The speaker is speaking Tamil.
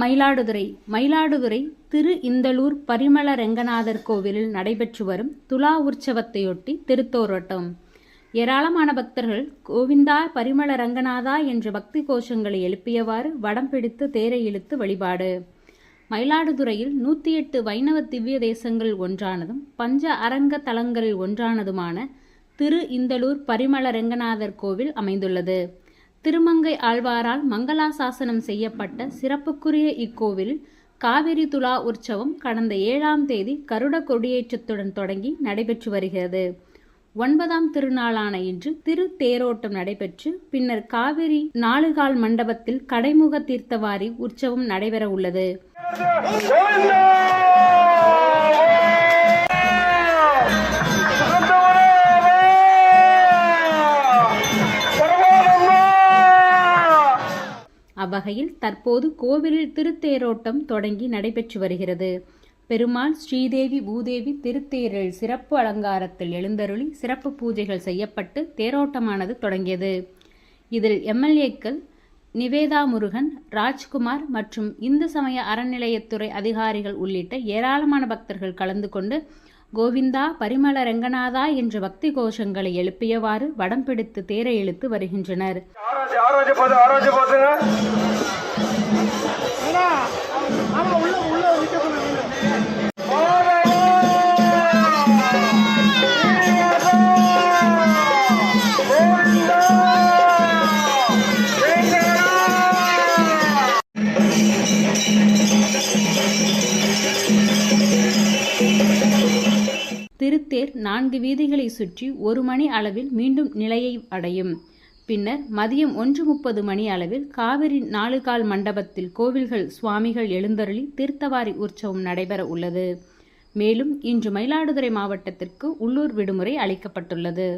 மயிலாடுதுறை. மயிலாடுதுறை திரு இந்தளூர் பரிமள ரெங்கநாதர் கோவிலில் நடைபெற்று வரும் துலா உற்சவத்தையொட்டி திருத்தோரோட்டம். ஏராளமான பக்தர்கள் கோவிந்தா பரிமள ரங்கநாதா என்ற பக்தி கோஷங்களை எழுப்பியவாறு வடம் பிடித்து தேரை இழுத்து வழிபாடு. மயிலாடுதுறையில் நூற்றி எட்டு வைணவ திவ்ய தேசங்கள் ஒன்றானதும் பஞ்ச அரங்க தலங்களில் ஒன்றானதுமான திரு இந்தளூர் பரிமள ரெங்கநாதர் கோவில் அமைந்துள்ளது. திருமங்கை ஆழ்வாரால் மங்களாசாசனம் செய்யப்பட்ட சிறப்புக்குரிய இக்கோவிலில் காவிரி துலா உற்சவம் கடந்த ஏழாம் தேதி கருட கொடியேற்றத்துடன் தொடங்கி நடைபெற்று வருகிறது. ஒன்பதாம் திருநாளான இன்று திரு தேரோட்டம் நடைபெற்று பின்னர் காவிரி நாலுகால் மண்டபத்தில் கடைமுக தீர்த்தவாரி உற்சவம் நடைபெற உள்ளது. அவ்வகையில் தற்போது கோவிலில் திருத்தேரோட்டம் தொடங்கி நடைபெற்று வருகிறது. பெருமாள் ஸ்ரீதேவி பூதேவி திருத்தேரில் சிறப்பு அலங்காரத்தில் எழுந்தருளி சிறப்பு பூஜைகள் செய்யப்பட்டு தேரோட்டமானது தொடங்கியது. இதில் எம்எல்ஏக்கள் நிவேதா முருகன் ராஜ்குமார் மற்றும் இந்து சமய அறநிலையத்துறை அதிகாரிகள் உள்ளிட்ட ஏராளமான பக்தர்கள் கலந்து கொண்டு கோவிந்தா பரிமள ரங்கநாதா என்ற பக்தி கோஷங்களை எழுப்பியவாறு வடம் பிடித்து தேரை இழுத்து வருகின்றனர். திருத்தேர் நான்கு வீதிகளை சுற்றி ஒரு மணி அளவில் மீண்டும் நிலையை அடையும். பின்னர் மதியம் ஒன்று முப்பது மணி அளவில் காவிரி நாலுகால் மண்டபத்தில் கோவில்கள் சுவாமிகள் எழுந்தருளி தீர்த்தவாரி உற்சவம் நடைபெற உள்ளது. மேலும் இன்று மயிலாடுதுறை மாவட்டத்திற்கு உள்ளூர் விடுமுறை அளிக்கப்பட்டுள்ளது.